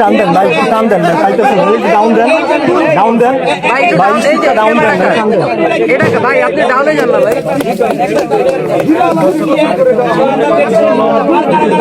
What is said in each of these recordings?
টান দেন ভাই টান দেন খাইতেছেন ডাউন দেন ডাউন দেন ভাই স্টিকটা ডাউন দেন ভাই, টান দেন এটাকে ভাই আপনি ডাউনে যান না ভাই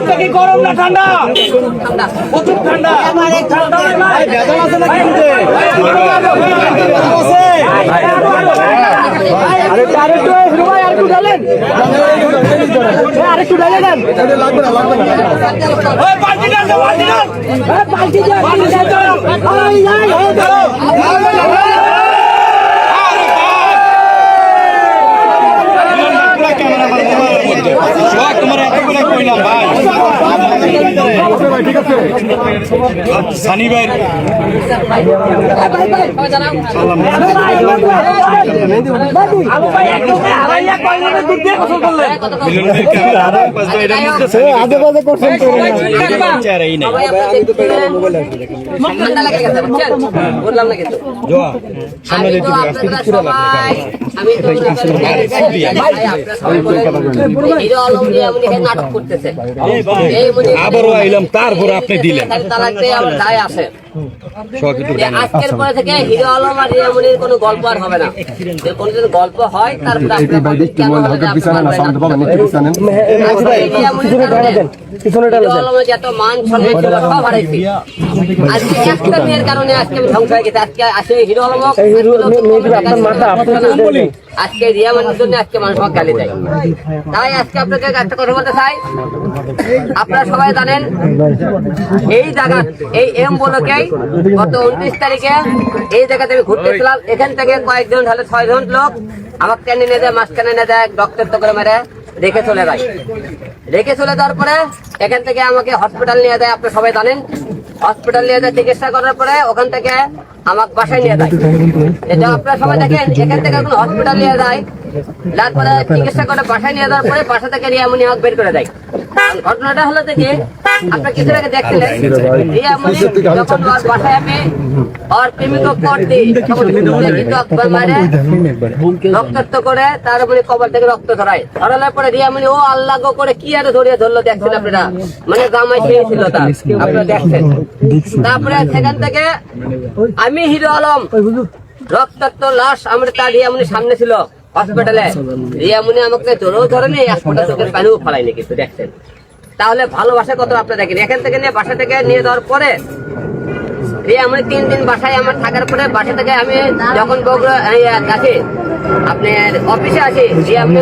দুধটা কি গরম না ঠান্ডা প্রচুর ঠান্ডা? আরেকটু ঢালে দেন লাগবে না লাগবে না তোমার এতগুলো কইলাম ভাই সানি ভাই আজে বাজে করছেন নাটক করতেছে আবারও আইলাম তারপরে আপনি দিলেন। আজকের পরে থেকে হিরো আলম আর রিয়ামনির কোনো গল্প আর হবে না। যে কোনো যদি হয় তারপরে এত মান সব হারাইছি। আজকে একটা মেয়ের কারণে আজকে আমি ধ্বংস হয়ে গেছে। আজকে আসে হিরো আলম আজকে রিয়ামনির জন্য আজকে মানুষ গালি দেয়। তাই আজকে আপনাকে একটা কথা বলতে চাই। আপনারা সবাই জানেন, এই জায়গা, এই এম বলকেই গত উনত্রিশ তারিখে এই জায়গাতে আমি ঘুরতে ঘুরতেছিলাম। এখান থেকে কয়েকজন তাহলে ছয়জন লোক আমাকে টেনে নিয়ে যায় মাঝখানে নিয়ে যায় ডক্টর করে মেরে রেখে চলে যায়। রেখে চলে যাওয়ার পরে এখান থেকে আমাকে হসপিটাল নিয়ে যায়, আপনি সবাই জানেন। হসপিটাল নিয়ে যায়, চিকিৎসা করার পরে ওখান থেকে আমাকে বাসায় নিয়ে যায়। এটা আপনারা সবাই দেখেন, এখান থেকে এখন হসপিটাল নিয়ে যায়। তারপরে চিকিৎসা করে বাসায় নিয়ে যাওয়ার পরে বাসা থেকে নিয়ে এমনি আমাকে বের করে দেয়। ঘটনাটা হলো থেকে আপনার কিছু আগে দেখছিলেন। রিয়ামনি যখন ওর বাসায় আমি ওর প্রেমিক করতে কিন্তু একবার মারে রক্তাক্ত করে তার উপরে কবর থেকে রক্ত ধরায় ধরানোর পরে রিয়ামনি ও আল্লাহ গো করে কি আর ধরিয়ে ধরলো? দেখছেন আপনারা? মানে জামাই আপনারা দেখছেন? তারপরে সেখান থেকে আমি হিরো আলম। রক্তাক্ত লাশ আমার তার রিয়ামনি সামনে ছিল হসপিটালে। রিয়া রিয়ামনি আমাকে ধরেও ধরেনি হাসপাতাল চোখের পানিও ফলাইনি কিন্তু দেখছেন? তাহলে ভালোবাসা কত আপনি দেখেন? এখান থেকে নিয়ে বাসা থেকে নিয়ে যাওয়ার পরে আমি তিন দিন বাসায় আমার থাকার পরে বাসা থেকে আমি যখন বগুড়া আপনি অফিসে আছি রিয়ামনি